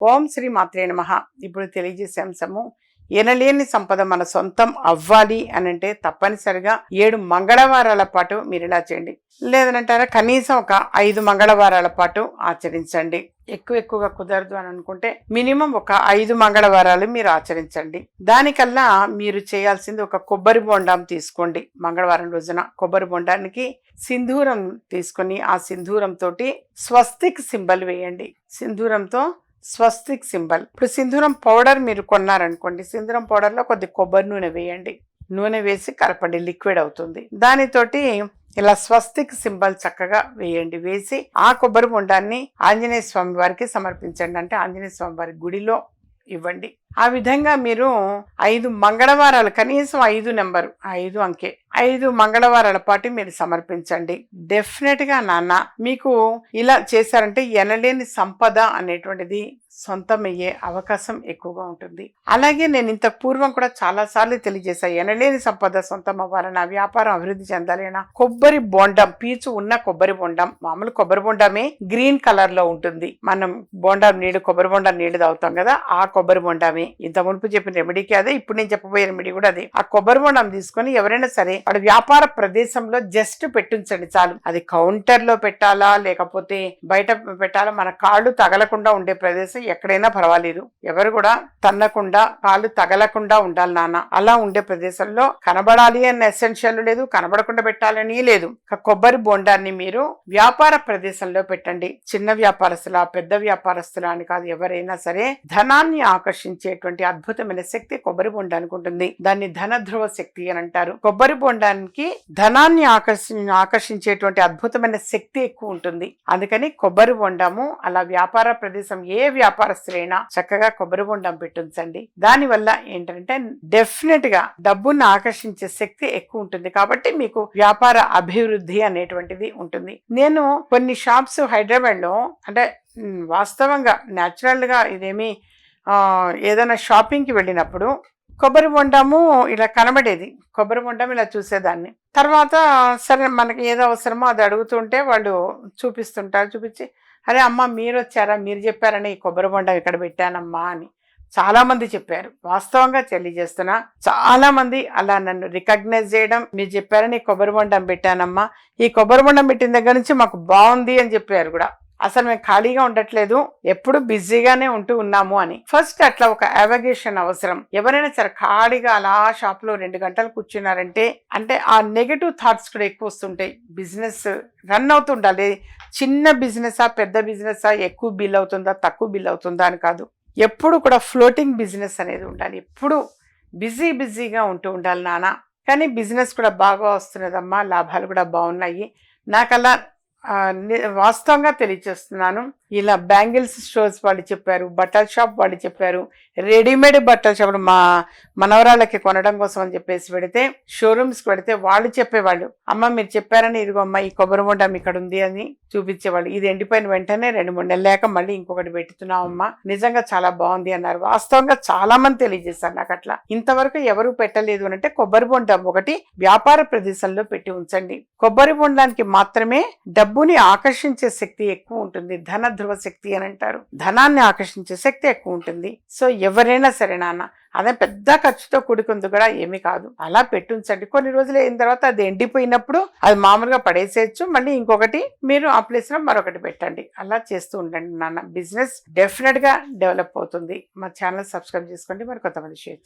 ఓం శ్రీ మాత్రే నమ. ఇప్పుడు తెలియజేసే అంశము ఎనలేని సంపద మన సొంతం అవ్వాలి అని అంటే తప్పనిసరిగా ఏడు మంగళవారాల పాటు మీరు ఇలా చేయండి. లేదనంటారా కనీసం ఒక ఐదు మంగళవారాల పాటు ఆచరించండి. ఎక్కువ ఎక్కువగా కుదరదు అని అనుకుంటే మినిమం ఒక ఐదు మంగళవారాలు మీరు ఆచరించండి. దానికల్లా మీరు చేయాల్సింది ఒక కొబ్బరి బొండం తీసుకోండి. మంగళవారం రోజున కొబ్బరి బొండానికి సింధూరం తీసుకొని ఆ సింధూరంతో స్వస్తిక్ సింబల్ వేయండి. సింధూరంతో స్వస్తిక్ సింబల్. ఇప్పుడు సింధూరం పౌడర్ మీరు కొన్నారనుకోండి సింధూరం పౌడర్లో కొద్ది కొబ్బరి నూనె వేయండి. నూనె వేసి కలపండి లిక్విడ్ అవుతుంది. దానితోటి ఇలా స్వస్తిక్ సింబల్ చక్కగా వేయండి. వేసి ఆ కొబ్బరి బొండాన్ని ఆంజనేయ స్వామి వారికి సమర్పించండి. అంటే ఆంజనేయ స్వామి వారి గుడిలో ఇవ్వండి. ఆ విధంగా మీరు ఐదు మంగళవారాలు కనీసం ఐదు నెంబరు ఐదు అంకె ఐదు మంగళవారాల పాటు మీరు సమర్పించండి. డెఫినెట్గా నాన్న మీకు ఇలా చేశారంటే ఎనలేని సంపద అనేటువంటిది సొంతమయ్యే అవకాశం ఎక్కువగా ఉంటుంది. అలాగే నేను ఇంత పూర్వం కూడా చాలా సార్లు తెలియజేశాను ఎనలేని సంపద సొంతం అవ్వాలన్నా వ్యాపారం అభివృద్ధి చెందాలన్నా కొబ్బరి బొండం పీచు ఉన్న కొబ్బరి బొండం మామూలు కొబ్బరి బొండమే గ్రీన్ కలర్లో ఉంటుంది. మనం బొండం నీళ్ళు కొబ్బరి బొండం నీళ్ళు తాగుతాం కదా ఆ కొబ్బరి బొండమే. ఇంత మునుపు చెప్పిన రెమెడీకి అదే ఇప్పుడు నేను చెప్పబోయే రెమెడీ కూడా అదే. ఆ కొబ్బరి బొండం తీసుకొని ఎవరైనా సరే వాడు వ్యాపార ప్రదేశంలో జస్ట్ పెట్టించండి చాలు. అది కౌంటర్లో పెట్టాలా లేకపోతే బయట పెట్టాలా మన కాళ్ళు తగలకుండా ఉండే ప్రదేశం ఎక్కడైనా పర్వాలేదు. ఎవరు కూడా తన్నకుండా కాళ్ళు తగలకుండా ఉండాలి నాన్న. అలా ఉండే ప్రదేశంలో కనబడాలి అన్న ఎసెన్షియల్ లేదు కనబడకుండా పెట్టాలని లేదు. కొబ్బరి బొండాన్ని మీరు వ్యాపార ప్రదేశంలో పెట్టండి. చిన్న వ్యాపారస్తుల పెద్ద వ్యాపారస్తుల అని కాదు ఎవరైనా సరే ధనాన్ని ఆకర్షించేటువంటి అద్భుతమైన శక్తి కొబ్బరి బొండానికి ఉంటుంది. దాన్ని ధన ధ్రువ శక్తి అని అంటారు. కొబ్బరి బొండానికి ధనాన్ని ఆకర్షి ఆకర్షించేటువంటి అద్భుతమైన శక్తి ఎక్కువ ఉంటుంది. అందుకని కొబ్బరి బొండము అలా వ్యాపార ప్రదేశం ఏ వ్యాపారస్తులైనా చక్కగా కొబ్బరి బొండం పెట్టించండి దానివల్ల ఏంటంటే డెఫినెట్గా డబ్బును ఆకర్షించే శక్తి ఎక్కువ ఉంటుంది. కాబట్టి మీకు వ్యాపార అభివృద్ధి అనేటువంటిది ఉంటుంది. నేను కొన్ని షాప్స్ హైదరాబాద్లో అంటే వాస్తవంగా న్యాచురల్గా ఇదేమి ఏదైనా షాపింగ్కి వెళ్ళినప్పుడు కొబ్బరి బొండము ఇలా కనబడేది. కొబ్బరి బొండం ఇలా చూసేదాన్ని. తర్వాత సరే మనకి ఏదో అవసరమో అది అడుగుతుంటే వాళ్ళు చూపిస్తుంటారు. చూపించి అరే అమ్మ మీరు వచ్చారా మీరు చెప్పారని ఈ కొబ్బరి బొండం ఇక్కడ పెట్టానమ్మా అని చాలామంది చెప్పారు. వాస్తవంగా తెలియజేస్తున్నా చాలామంది అలా నన్ను రికగ్నైజ్ చేయడం మీరు చెప్పారని కొబ్బరి బొండం పెట్టానమ్మా ఈ కొబ్బరి బొండం పెట్టిన దగ్గర నుంచి మాకు బాగుంది అని చెప్పారు కూడా. అసలు మేము ఖాళీగా ఉండట్లేదు ఎప్పుడు బిజీగానే ఉంటూ ఉన్నాము అని. ఫస్ట్ అట్లా ఒక అవగేషన్ అవసరం. ఎవరైనా సరే ఖాళీగా అలా షాప్లో రెండు గంటలు కూర్చున్నారంటే అంటే ఆ నెగటివ్ థాట్స్ కూడా ఎక్కువ వస్తుంటాయి. బిజినెస్ రన్ అవుతుండాలి. చిన్న బిజినెసా పెద్ద బిజినెసా ఎక్కువ బిల్ అవుతుందా తక్కువ బిల్ అవుతుందా అని కాదు. ఎప్పుడు కూడా ఫ్లోటింగ్ బిజినెస్ అనేది ఉండాలి. ఎప్పుడు బిజీ బిజీగా ఉంటూ ఉండాలి నాన్న. కానీ బిజినెస్ కూడా బాగా వస్తున్నదమ్మా లాభాలు కూడా బాగున్నాయి. నాకు అలా వాస్తవంగా తెలియచేస్తున్నాను. ఇలా బ్యాంగిల్స్ స్టోర్స్ వాళ్ళు చెప్పారు బట్టల షాప్ వాళ్ళు చెప్పారు రెడీమేడ్ బట్టల షాప్ మా మనవరాళ్ళకి కొనడం కోసం అని చెప్పేసి పెడితే షోరూమ్స్కి పెడితే వాళ్ళు చెప్పేవాళ్ళు. అమ్మ మీరు చెప్పారని ఇదిగో అమ్మ ఈ కొబ్బరి బొండం ఇక్కడ ఉంది అని చూపించేవాళ్ళు. ఇది ఎండిపోయిన వెంటనే రెండు మూడు నెలలు లేక మళ్ళీ ఇంకొకటి పెట్టుతున్నాం అమ్మ. నిజంగా చాలా బాగుంది అన్నారు. వాస్తవంగా చాలా మంది తెలియజేశారు నాకు అట్లా. ఇంతవరకు ఎవరు పెట్టలేదు అని అంటే కొబ్బరి బొండం ఒకటి వ్యాపార ప్రదేశంలో పెట్టి ఉంచండి. కొబ్బరి బొండానికి మాత్రమే డబ్బుని ఆకర్షించే శక్తి ఎక్కువ ఉంటుంది. ధన ధ్రువ శక్తి అని అంటారు. ధనాన్ని ఆకర్షించే శక్తి ఎక్కువ ఉంటుంది. సో ఎవరైనా సరే నాన్న అదే పెద్ద ఖర్చుతో కూడుకుంది కూడా ఏమీ కాదు. అలా పెట్టుంచండి. కొన్ని రోజులు అయిన తర్వాత అది ఎండిపోయినప్పుడు అది మామూలుగా పడేసేయచ్చు. మళ్ళీ ఇంకొకటి మీరు ఆ ప్లేస్లో మరొకటి పెట్టండి. అలా చేస్తూ ఉండండి నాన్న. బిజినెస్ డెఫినెట్గా డెవలప్ అవుతుంది. మా ఛానల్ సబ్స్క్రైబ్ చేసుకోండి. మరి కొంతమంది షేర్